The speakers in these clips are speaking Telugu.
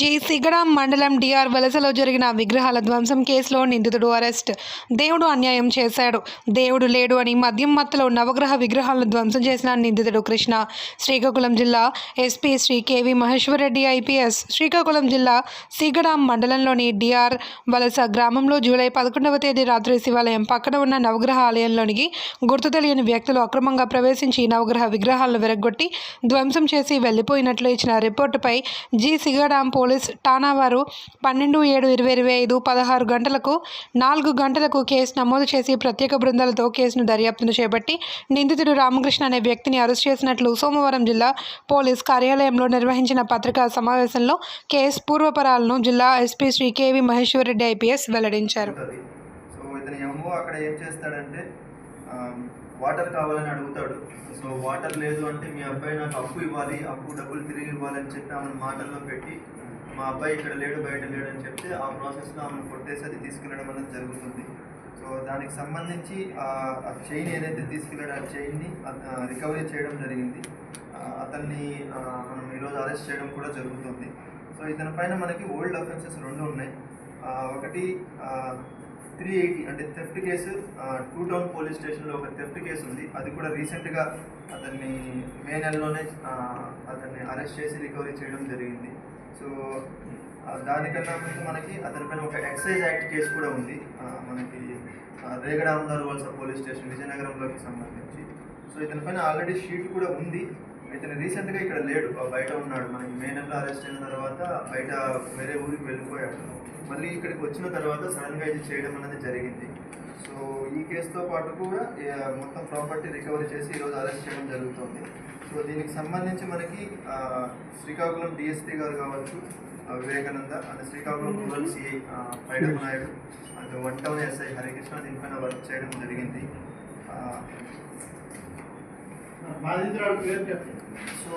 జి సిగడాం మండలం డిఆర్ వలసలో జరిగిన విగ్రహాల ధ్వంసం కేసులో నిందితుడు అరెస్ట్. దేవుడు అన్యాయం చేశాడు. దేవుడు లేడు అని మద్యం మత్తలో నవగ్రహ విగ్రహాలను ధ్వంసం చేసిన నిందితుడు కృష్ణ. శ్రీకాకుళం జిల్లా SP Shri KV Maheswara Reddy IPS Srikakulam జిల్లా సిగడాం మండలంలోని డిఆర్ వలస గ్రామంలో జూలై పదకొండవ తేదీ రాత్రి శివాలయం పక్కన ఉన్న నవగ్రహ ఆలయంలోనికి గుర్తు తెలియని వ్యక్తులు అక్రమంగా ప్రవేశించి నవగ్రహ విగ్రహాలను విరగొట్టి ధ్వంసం చేసి వెళ్ళిపోయినట్లు ఇచ్చిన రిపోర్టుపై జి సిగడాం పోలీసు పోలీస్ ఠాణా వారు పన్నెండు ఏడు ఇరవై ఇరవై ఐదు పదహారు గంటలకు నాలుగు గంటలకు కేసు నమోదు చేసి ప్రత్యేక బృందాలతో కేసును దర్యాప్తును చేపట్టి నిందితుడు రామకృష్ణ అనే వ్యక్తిని అరెస్ట్ చేసినట్లు సోమవారం జిల్లా పోలీస్ కార్యాలయంలో నిర్వహించిన పత్రికా సమావేశంలో కేసు పూర్వపరాలను జిల్లా SP Shri KV Maheswara Reddy IPS వెల్లడించారు. సో ఇతని ఏమో అక్కడ ఏం చేస్తాడంటే వాటర్ కావాలని అడుగుతాడు. సో వాటర్ లేదు అంటే మీ అబ్బాయి నాకు అప్పు ఇవ్వాలి అప్పు డబ్బులు తిరిగి ఇవ్వాలని చెప్పి ఆమె మాటల్లో పెట్టి మా అబ్బాయి ఇక్కడ లేడు బయట లేడు అని చెప్తే ఆ ప్రాసెస్లో ఆమె కొట్టేసి అది తీసుకెళ్ళడం అనేది జరుగుతుంది. సో దానికి సంబంధించి ఆ చైన్ ఏదైతే తీసుకెళ్ళాడో ఆ చైన్ని రికవరీ చేయడం జరిగింది. అతన్ని మనం ఈరోజు అరెస్ట్ చేయడం కూడా జరుగుతుంది. సో ఇతని పైన మనకి ఓల్డ్ అఫెన్సెస్ రెండు ఉన్నాయి. ఒకటి త్రీ ఎయిటీ అంటే theft case two town police స్టేషన్లో ఒక థెఫ్ట్ కేసు ఉంది. అది కూడా రీసెంట్గా అతన్ని మే నెలలోనే అతన్ని అరెస్ట్ చేసి రికవరీ చేయడం జరిగింది. సో దానికన్నా ముందు మనకి అతనిపైన ఒక ఎక్సైజ్ యాక్ట్ కేసు కూడా ఉంది. మనకి ఆ, రేగడామదారు వలస పోలీస్ స్టేషన్ విజయనగరంలోకి సంబంధించి. సో ఇతని పైన ఆల్రెడీ షీట్ కూడా ఉంది. ఇతను రీసెంట్గా ఇక్కడ లేడు బయట ఉన్నాడు. మనకి మే నెలలో అరెస్ట్ అయిన తర్వాత బయట వేరే ఊరికి వెళ్ళిపోయాడు. మళ్ళీ ఇక్కడికి వచ్చిన తర్వాత సడన్గా ఇది చేయడం అనేది జరిగింది. సో ఈ కేసుతో పాటు కూడా మొత్తం ప్రాపర్టీ రికవరీ చేసి ఈరోజు అరెస్ట్ చేయడం జరుగుతుంది. సో దీనికి సంబంధించి మనకి శ్రీకాకుళం డిఎస్పీ గారు కావచ్చు Vivekananda and Srikakulam rural CI Paidamma Naidu and one town SI Harikrishna దీనిపైన వర్క్ చేయడం జరిగింది ఆ, బాధితురాలు పేరు చెప్పండి సో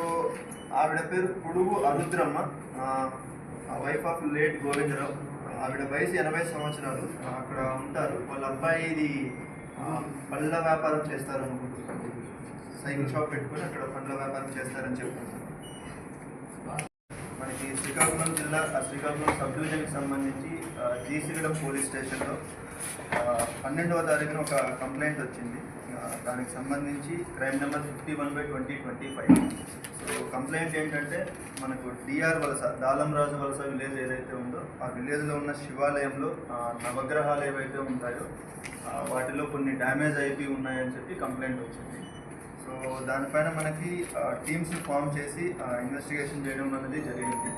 ఆవిడ పేరు Podugu Arudramma. Wife of late Govindarao. ఆవిడ వయసు ఎనభై సంవత్సరాలు. అక్కడ ఉంటారు. వాళ్ళ అబ్బాయి ఇది పళ్ళ వ్యాపారం చేస్తారు. అనుకుంటున్నాను సైకిల్ షాప్ పెట్టుకుని అక్కడ పండ్ల వ్యాపారం చేస్తారని చెప్తున్నారు మనకి శ్రీకాకుళం జిల్లా శ్రీకాకుళం సబ్ డివిజన్కి సంబంధించి ఆ, పోలీస్ స్టేషన్లో పన్నెండవ తారీఖున ఒక కంప్లైంట్ వచ్చింది. దానికి సంబంధించి crime number fifty one by twenty twenty five. So complaint ఏంటంటే మనకు డిఆర్ వలస దాలంరాజు వలస విలేజ్ ఏదైతే ఉందో ఆ విలేజ్లో ఉన్న శివాలయంలో నవగ్రహాలు ఏవైతే ఉంటాయో వాటిలో కొన్ని డ్యామేజ్ అయిపోయి ఉన్నాయని చెప్పి కంప్లైంట్ వచ్చింది. సో దానిపైన మనకి టీమ్స్ ఫామ్ చేసి ఇన్వెస్టిగేషన్ చేయడం అనేది జరిగింది.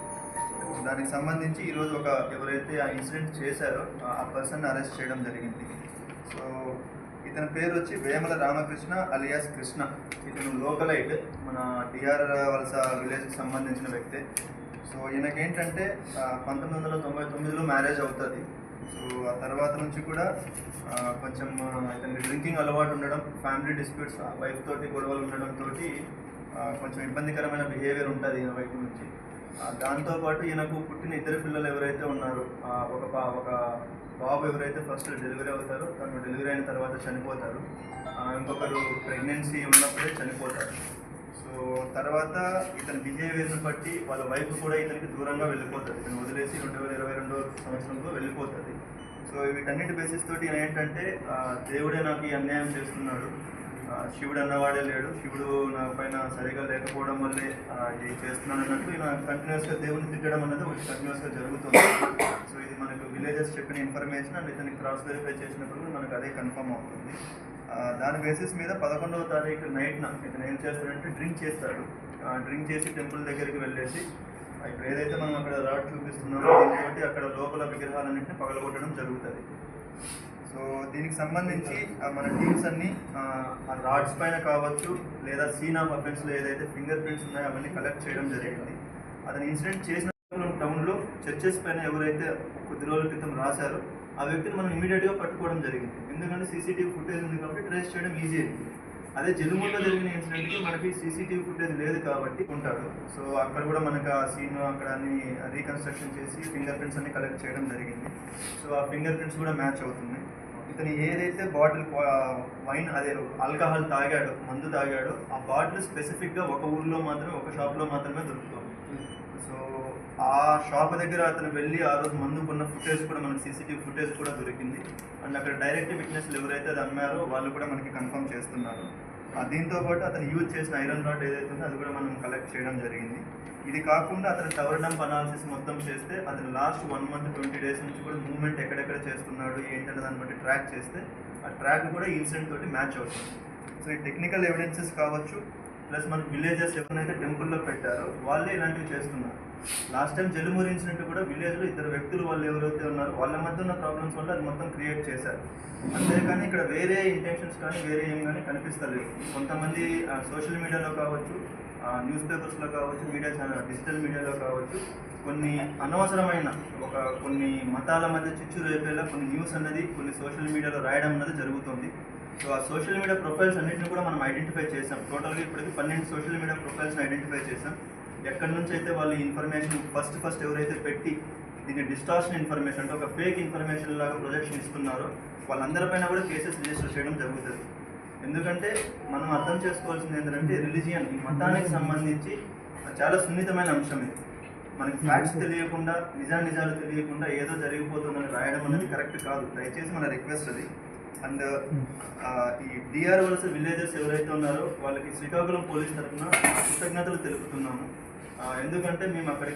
సో దానికి సంబంధించి ఈరోజు ఒక ఎవరైతే ఆ ఇన్సిడెంట్ చేశారో ఆ పర్సన్ అరెస్ట్ చేయడం జరిగింది. సో ఇతని పేరు వచ్చి వేమల రామకృష్ణ అలియాస్ కృష్ణ. ఇతను లోకలైట్ మన టిఆర్ వలస విలేజ్కి సంబంధించిన వ్యక్తే. సో ఈయనకేంటంటే ఏంటంటే పంతొమ్మిది వందల తొంభై తొమ్మిదిలో మ్యారేజ్ అవుతుంది. సో ఆ తర్వాత నుంచి కూడా కొంచెం ఇతని ఇతనికి డ్రింకింగ్ అలవాటు ఉండడం ఫ్యామిలీ డిస్ప్యూట్స్ వైఫ్ తోటి గొడవలు ఉండడం తోటి కొంచెం ఇబ్బందికరమైన బిహేవియర్ ఉంటుంది ఈయన వైపు నుంచి. దాంతోపాటు ఈయనకు పుట్టిన ఇద్దరు పిల్లలు ఎవరైతే ఉన్నారో ఒక పా ఒక బాబు ఎవరైతే ఫస్ట్ డెలివరీ అవుతారో తను డెలివరీ అయిన తర్వాత చనిపోతారు. ఇంకొకరు ప్రెగ్నెన్సీ ఉన్నప్పుడే చనిపోతారు. సో తర్వాత ఇతని బిహేవియర్ని బట్టి వాళ్ళ వైఫ్ కూడా ఇతనికి దూరంగా వెళ్ళిపోతుంది. ఇతను వదిలేసి రెండు వేల ఇరవై రెండో సంవత్సరంలో వెళ్ళిపోతుంది. సో వీటన్నిటి బేసిస్ తోటి ఏంటంటే దేవుడే నాకు ఈ అన్యాయం చేస్తున్నాడు. శివుడు అన్నవాడే లేడు. శివుడు నా పైన సరిగా లేకపోవడం వల్లే ఇది చేస్తున్నాను అన్నట్టు ఇలా కంటిన్యూస్గా దేవుని తిట్టడం అనేది ఒకటి కంటిన్యూస్గా జరుగుతుంది. సో ఇది మనకు విలేజెస్ చెప్పిన ఇన్ఫర్మేషన్ అండ్ ఇతనికి క్రాస్ వెరిఫై చేసినప్పుడు మనకు అదే కన్ఫర్మ్ అవుతుంది. దాని బేసిస్ మీద పదకొండవ తారీఖు నైట్న ఇతను ఏం చేస్తాడంటే డ్రింక్ చేస్తాడు. డ్రింక్ చేసి టెంపుల్ దగ్గరికి వెళ్ళేసి ఇప్పుడు ఏదైతే మనం అక్కడ రాడ్ చూపిస్తున్నామో దీంతో అక్కడ లోపల విగ్రహాలన్నింటినీ పగలగొట్టడం జరుగుతుంది. సో దీనికి సంబంధించి మన టీమ్స్ అన్ని ఆ, రాడ్స్ పైన కావచ్చు లేదా సీన్ ఆఫ్ అఫెన్స్లో ఏదైతే ఫింగర్ ప్రింట్స్ ఉన్నాయో అవన్నీ కలెక్ట్ చేయడం జరిగింది. అతను ఇన్సిడెంట్ చేసిన టౌన్లో చర్చెస్ పైన ఎవరైతే కొద్ది రోజుల క్రితం రాశారో ఆ వ్యక్తిని మనం ఇమీడియట్గా పట్టుకోవడం జరిగింది. ఎందుకంటే సీసీటీవీ ఫుటేజ్ ఉంది కాబట్టి ట్రేస్ చేయడం ఈజీ అయింది. అదే జలుమూలో జరిగిన ఇన్సిడెంట్కి మనకి సీసీటీవీ ఫుటేజ్ లేదు కాబట్టి ఉంటాడు సో అక్కడ కూడా మనకు ఆ సీన్ అక్కడ అన్ని రీకన్స్ట్రక్షన్ చేసి ఫింగర్ ప్రింట్స్ అన్ని కలెక్ట్ చేయడం జరిగింది. సో ఆ ఫింగర్ ప్రింట్స్ కూడా మ్యాచ్ అవుతుంది ఇతను ఏదైతే బాటిల్ వైన్ అదే ఆల్కహాల్ తాగాడో మందు తాగాడో ఆ బాటిల్ స్పెసిఫిక్గా ఒక ఊర్లో మాత్రమే ఒక షాప్లో మాత్రమే దొరుకుతుంది. సో ఆ షాప్ దగ్గర అతను వెళ్ళి ఆ రోజు మందు కొన్న ఫుటేజ్ కూడా మనకి సీసీటీవీ ఫుటేజ్ కూడా దొరికింది. అండ్ అక్కడ డైరెక్ట్ విట్నెస్లు ఎవరైతే అది అమ్మారో వాళ్ళు కూడా మనకి కన్ఫర్మ్ చేస్తున్నారు. ఆ, దీంతో పాటు అతను యూజ్ చేసిన ఐరన్ రాడ్ ఏదైతే ఉందో అది కూడా మనం కలెక్ట్ చేయడం జరిగింది. ఇది కాకుండా అతను టవర్ డంప్ అనాలిసిస్ మొత్తం చేస్తే అతను last one month twenty days నుంచి కూడా మూవ్మెంట్ ఎక్కడెక్కడ చేస్తున్నాడు ఏంటంటే దాన్ని బట్టి ట్రాక్ చేస్తే ఆ ట్రాక్ కూడా ఇన్సిడెంట్ తోటి మ్యాచ్ అవుతుంది. సో ఈ టెక్నికల్ ఎవిడెన్సెస్ కావచ్చు ప్లస్ మన విలేజెస్ ఎవరైతే టెంపుల్లో పెట్టారో వాళ్ళే ఇలాంటివి చేస్తున్నారు. లాస్ట్ టైం జలుమూరి ఇన్సిడెంట్ కూడా విలేజ్లో ఇద్దరు వ్యక్తులు వాళ్ళు ఎవరైతే ఉన్నారో వాళ్ళ మధ్య ఉన్న ప్రాబ్లమ్స్ వల్ల అది మొత్తం క్రియేట్ చేశారు. అంతేకాని ఇక్కడ వేరే ఇంటెన్షన్స్ కానీ వేరే ఏం కానీ కనిపిస్తలేదు. కొంతమంది సోషల్ మీడియాలో కావచ్చు న్యూస్ పేపర్స్లో కావచ్చు మీడియా ఛానల్ డిజిటల్ మీడియాలో కావచ్చు కొన్ని అనవసరమైన ఒక కొన్ని మతాల మధ్య చిచ్చు రేపేలా కొన్ని న్యూస్ అన్నది కొన్ని సోషల్ మీడియాలో రాయడం అన్నది జరుగుతుంది. సో ఆ సోషల్ మీడియా ప్రొఫైల్స్ అన్నింటిని కూడా మనం ఐడెంటిఫై చేసాం. టోటల్గా ఇప్పటికి పన్నెండు సోషల్ మీడియా ప్రొఫైల్స్ని ఐడెంటిఫై చేసాం. ఎక్కడి నుంచి అయితే వాళ్ళు ఇన్ఫర్మేషన్ ఫస్ట్ ఫస్ట్ ఎవరైతే పెట్టి దీన్ని డిస్టార్షన్ ఇన్ఫర్మేషన్ అంటే ఒక ఫేక్ ఇన్ఫర్మేషన్ లాగా ప్రొజెక్షన్ ఇస్తున్నారో వాళ్ళందరిపైన కూడా కేసెస్ రిజిస్టర్ చేయడం జరుగుతుంది. ఎందుకంటే మనం అర్థం చేసుకోవాల్సింది ఏంటంటే రిలీజియన్ ఈ మతానికి సంబంధించి చాలా సున్నితమైన అంశం ఇది. మనకి ఫ్యాక్ట్స్ తెలియకుండా నిజా నిజాలు తెలియకుండా ఏదో జరిగిపోతుందని రాయడం అనేది కరెక్ట్ కాదు. దయచేసి మన రిక్వెస్ట్ అది. అండ్ ఈ డిఆర్ వలస విలేజెస్ ఎవరైతే ఉన్నారో వాళ్ళకి శ్రీకాకుళం పోలీస్ తరఫున కృతజ్ఞతలు తెలుపుతున్నాము. ఎందుకంటే మేము అక్కడికి